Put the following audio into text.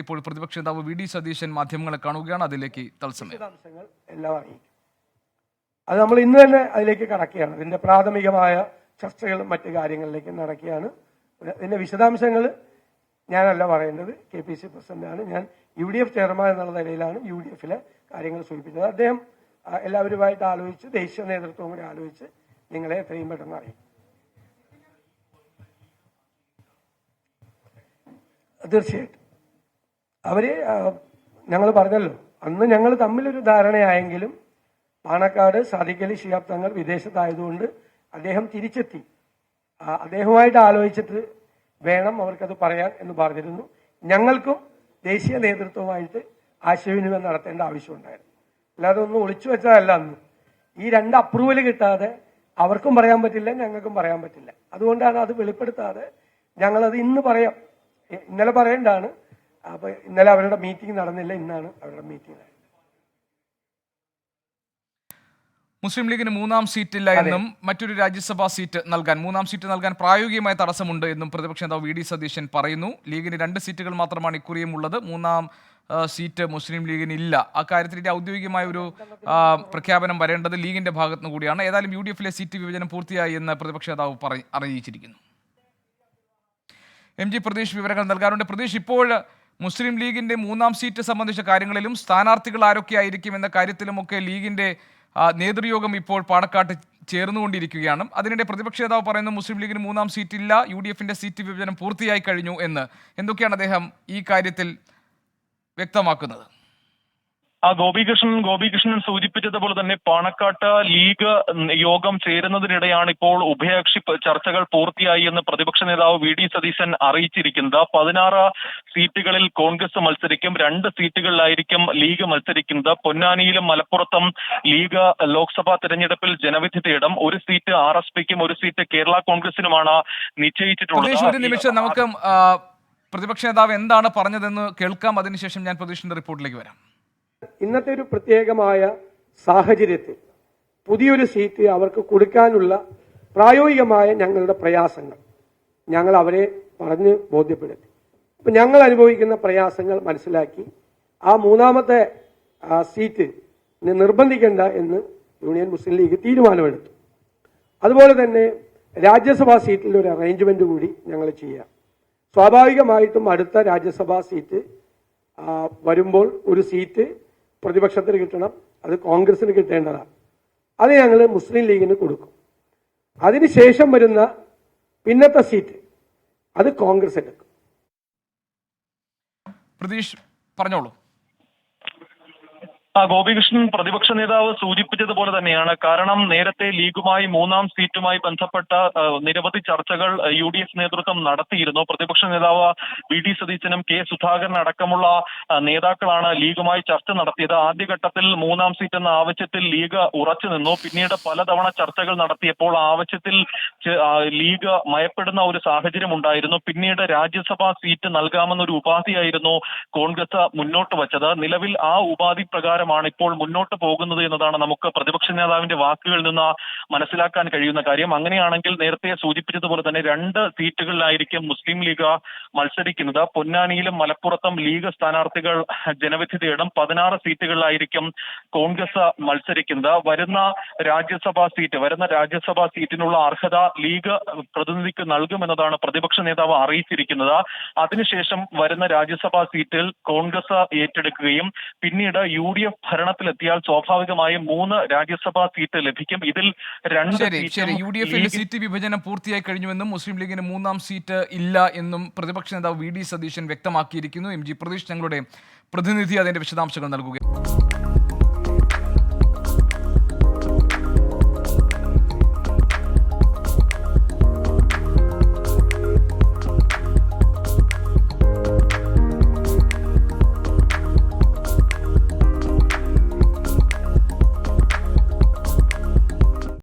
ഇപ്പോൾ പ്രതിപക്ഷ നേതാവ് വി ഡി സതീശൻ മാധ്യമങ്ങളെ കാണുകയാണ്. അതിലേക്ക് തത്സമയം. എല്ലാം അത് നമ്മൾ ഇന്ന് തന്നെ അതിലേക്ക് കടക്കുകയാണ്. ഇതിന്റെ പ്രാഥമികമായ ചർച്ചകളും മറ്റു കാര്യങ്ങളിലേക്ക് നടക്കുകയാണ്. അതിന്റെ വിശദാംശങ്ങൾ ഞാനല്ല പറയേണ്ടത്. കെ പി സി പ്രസിഡന്റാണ്. ഞാൻ യു ഡി എഫ് ചെയർമാൻ എന്നുള്ള നിലയിലാണ് യു ഡി എഫിലെ കാര്യങ്ങൾ സൂചിപ്പിച്ചത്. അദ്ദേഹം എല്ലാവരുമായിട്ട് ആലോചിച്ച് ദേശീയ നേതൃത്വം കൂടി ആലോചിച്ച് നിങ്ങളെ എത്രയും പെട്ടെന്ന് അറിയും തീർച്ചയായിട്ടും. അവർ ഞങ്ങൾ പറഞ്ഞല്ലോ. അന്ന് ഞങ്ങൾ തമ്മിലൊരു ധാരണയായെങ്കിലും പാണക്കാട് സാദിഖലി ശിഹാബ്ദങ്ങൾ ശിഹാബ് തങ്ങൾ വിദേശത്തായതുകൊണ്ട് അദ്ദേഹം തിരിച്ചെത്തി. അദ്ദേഹവുമായിട്ട് ആലോചിച്ചിട്ട് വേണം അവർക്കത് പറയാൻ എന്ന് പറഞ്ഞിരുന്നു. ഞങ്ങൾക്കും ദേശീയ നേതൃത്വമായിട്ട് ആശയവിനിമയം നടത്തേണ്ട ആവശ്യമുണ്ടായിരുന്നു. അല്ലാതെ ഒന്നും ഒളിച്ചു വെച്ചതല്ല അന്ന്. ഈ രണ്ട് അപ്രൂവൽ കിട്ടാതെ അവർക്കും പറയാൻ പറ്റില്ല ഞങ്ങൾക്കും പറയാൻ പറ്റില്ല. അതുകൊണ്ടാണ് അത് വെളിപ്പെടുത്താതെ ഞങ്ങളത് ഇന്ന് പറയാം. ഇന്നലെ പറയേണ്ടതാണ് അപ്പൊ ഇന്നലെ അവരുടെ മീറ്റിംഗ് നടന്നില്ല ഇന്നാണ് അവരുടെ മീറ്റിംഗ് മുസ്ലിം ലീഗിന് മൂന്നാം സീറ്റില്ല എന്നും മറ്റൊരു രാജ്യസഭാ സീറ്റ് നൽകാൻ മൂന്നാം സീറ്റ് നൽകാൻ പ്രായോഗികമായ തടസ്സമുണ്ട് എന്നും പ്രതിപക്ഷ നേതാവ് വി ഡി സതീശൻ പറയുന്നു. ലീഗിന് രണ്ട് സീറ്റുകൾ മാത്രമാണ് ഇക്കുറിയും ഉള്ളത് മൂന്നാം സീറ്റ് മുസ്ലിം ലീഗിന് ഇല്ല അക്കാര്യത്തിന്റെ ഔദ്യോഗികമായ ഒരു പ്രഖ്യാപനം വരേണ്ടത് ലീഗിന്റെ ഭാഗത്തു നിന്ന് കൂടിയാണ്. ഏതായാലും യു ഡി എഫിലെ സീറ്റ് വിഭജനം പൂർത്തിയായി എന്ന് പ്രതിപക്ഷ നേതാവ് അറിയിച്ചിരിക്കുന്നു. എം ജി പ്രതീഷ് വിവരങ്ങൾ നൽകാറുണ്ട്. പ്രതീഷ് ഇപ്പോൾ മുസ്ലിം ലീഗിന്റെ മൂന്നാം സീറ്റ് സംബന്ധിച്ച കാര്യങ്ങളിലും സ്ഥാനാർത്ഥികൾ ആരൊക്കെയായിരിക്കും എന്ന കാര്യത്തിലുമൊക്കെ ലീഗിന്റെ നേതൃയോഗം ഇപ്പോൾ പാണക്കാട്ട് ചേർന്നുകൊണ്ടിരിക്കുകയാണ്. അതിനിടെ പ്രതിപക്ഷ നേതാവ് പറയുന്നു മുസ്ലിം ലീഗിന് മൂന്നാം സീറ്റില്ല യു ഡി എഫിന്റെ സീറ്റ് വിഭജനം പൂർത്തിയായി കഴിഞ്ഞു എന്ന്. എന്തൊക്കെയാണ് അദ്ദേഹം ഈ കാര്യത്തിൽ വ്യക്തമാക്കുന്നത്? ആ ഗോപികൃഷ്ണൻ ഗോപികൃഷ്ണൻ സൂചിപ്പിച്ചതുപോലെ തന്നെ പാണക്കാട്ട് ലീഗ് യോഗം ചേരുന്നതിനിടെയാണ് ഇപ്പോൾ ഉഭയകക്ഷി ചർച്ചകൾ പൂർത്തിയായി എന്ന് പ്രതിപക്ഷ നേതാവ് വി ഡി സതീശൻ അറിയിച്ചിരിക്കുന്നത്. പതിനാറ് സീറ്റുകളിൽ കോൺഗ്രസ് മത്സരിക്കും രണ്ട് സീറ്റുകളിലായിരിക്കും ലീഗ് മത്സരിക്കുന്നത്. പൊന്നാനിയിലും മലപ്പുറത്തും ലീഗ് ലോക്സഭാ തെരഞ്ഞെടുപ്പിൽ ജനവിധി തേടും. ഒരു സീറ്റ് ആർ എസ് പിക്കും ഒരു സീറ്റ് കേരള കോൺഗ്രസിനുമാണ് നിശ്ചയിച്ചിട്ടുള്ളത്. നമുക്ക് പ്രതിപക്ഷ നേതാവ് എന്താണ് പറഞ്ഞതെന്ന് കേൾക്കാം. അതിനുശേഷം ഞാൻ പ്രതീഷിന്റെ റിപ്പോർട്ടിലേക്ക് വരാം. ഇന്നത്തെ ഒരു പ്രത്യേകമായ സാഹചര്യത്തിൽ പുതിയൊരു സീറ്റ് അവർക്ക് കൊടുക്കാനുള്ള പ്രായോഗികമായ ഞങ്ങളുടെ പ്രയാസങ്ങൾ. ഞങ്ങൾ അവരെ പറഞ്ഞ് ബോധ്യപ്പെടുത്തി. അപ്പൊ ഞങ്ങൾ അനുഭവിക്കുന്ന പ്രയാസങ്ങൾ മനസ്സിലാക്കി ആ മൂന്നാമത്തെ സീറ്റ് നിർബന്ധിക്കേണ്ട എന്ന് യൂണിയൻ മുസ്ലിം ലീഗ് തീരുമാനമെടുത്തു. അതുപോലെ തന്നെ രാജ്യസഭാ സീറ്റിൽ ഒരു അറേഞ്ച്മെന്റ് കൂടി ഞങ്ങൾ ചെയ്യാം. സ്വാഭാവികമായിട്ടും അടുത്ത രാജ്യസഭാ സീറ്റ് വരുമ്പോൾ ഒരു സീറ്റ് പ്രതിപക്ഷത്തിന് കിട്ടണം അത് കോൺഗ്രസിന് കിട്ടേണ്ടതാണ്. അത് ഞങ്ങൾ മുസ്ലിം ലീഗിന് കൊടുക്കും. അതിനുശേഷം വരുന്ന പിന്നത്തെ സീറ്റ് അത് കോൺഗ്രസ് എടുക്കും പ്രതീഷ് പറഞ്ഞോളൂ. ആ ഗോപികൃഷ്ണൻ പ്രതിപക്ഷ നേതാവ് സൂചിപ്പിച്ചതുപോലെ തന്നെയാണ്. കാരണം നേരത്തെ ലീഗുമായി മൂന്നാം സീറ്റുമായി ബന്ധപ്പെട്ട നിരവധി ചർച്ചകൾ യു ഡി എഫ് നേതൃത്വം നടത്തിയിരുന്നു. പ്രതിപക്ഷ നേതാവ് വി ഡി സതീശനും കെ സുധാകരൻ അടക്കമുള്ള നേതാക്കളാണ് ലീഗുമായി ചർച്ച നടത്തിയത്. ആദ്യഘട്ടത്തിൽ മൂന്നാം സീറ്റ് എന്ന ആവശ്യത്തിൽ ലീഗ് ഉറച്ചു നിന്നു. പിന്നീട് പലതവണ ചർച്ചകൾ നടത്തിയപ്പോൾ ആവശ്യത്തിൽ ലീഗ് മയപ്പെടുന്ന ഒരു സാഹചര്യം ഉണ്ടായിരുന്നു. പിന്നീട് രാജ്യസഭാ സീറ്റ് നൽകാമെന്നൊരു ഉപാധിയായിരുന്നു കോൺഗ്രസ് മുന്നോട്ട് വച്ചത്. നിലവിൽ ആ ഉപാധി പ്രകാരമാണ് ഇപ്പോൾ മുന്നോട്ട് പോകുന്നത് എന്നതാണ് നമുക്ക് പ്രതിപക്ഷ നേതാവിന്റെ വാക്കുകളിൽ നിന്ന് മനസ്സിലാക്കാൻ കഴിയുന്ന കാര്യം. അങ്ങനെയാണെങ്കിൽ നേരത്തെ സൂചിപ്പിച്ചതുപോലെ തന്നെ രണ്ട് സീറ്റുകളിലായിരിക്കും മുസ്ലിം ലീഗ് മത്സരിക്കുന്നത്. പൊന്നാനിയിലും മലപ്പുറത്തും ലീഗ് സ്ഥാനാർത്ഥികൾ ജനവിധി തേടും. പതിനാറ് സീറ്റുകളിലായിരിക്കും കോൺഗ്രസ് മത്സരിക്കുന്നത്. വരുന്ന രാജ്യസഭാ സീറ്റ് വരുന്ന രാജ്യസഭാ സീറ്റിനുള്ള അർഹത ലീഗ് പ്രതിനിധിക്ക് നൽകുമെന്നതാണ് പ്രതിപക്ഷ നേതാവ് അറിയിച്ചിരിക്കുന്നത്. അതിനുശേഷം വരുന്ന രാജ്യസഭാ സീറ്റിൽ കോൺഗ്രസ് ഏറ്റെടുക്കുകയും പിന്നീട് യു ഡി എഫ് ഭരണത്തിലെത്തിയാൽ സ്വാഭാവികമായും മൂന്ന് രാജ്യസഭാ സീറ്റ് ലഭിക്കും. ഇതിൽ രണ്ട് ശരി യു ഡി എഫിൽ സീറ്റ് വിഭജനം പൂർത്തിയായി കഴിഞ്ഞുവെന്നും മുസ്ലിം ലീഗിന് മൂന്നാം സീറ്റ് ഇല്ല എന്നും പ്രതിപക്ഷ നേതാവ് വി ഡി സതീശൻ വ്യക്തമാക്കിയിരിക്കുന്നു. എം ജി പ്രതീഷ് ഞങ്ങളുടെ പ്രതിനിധി അതിന്റെ വിശദാംശങ്ങൾ നൽകുകയും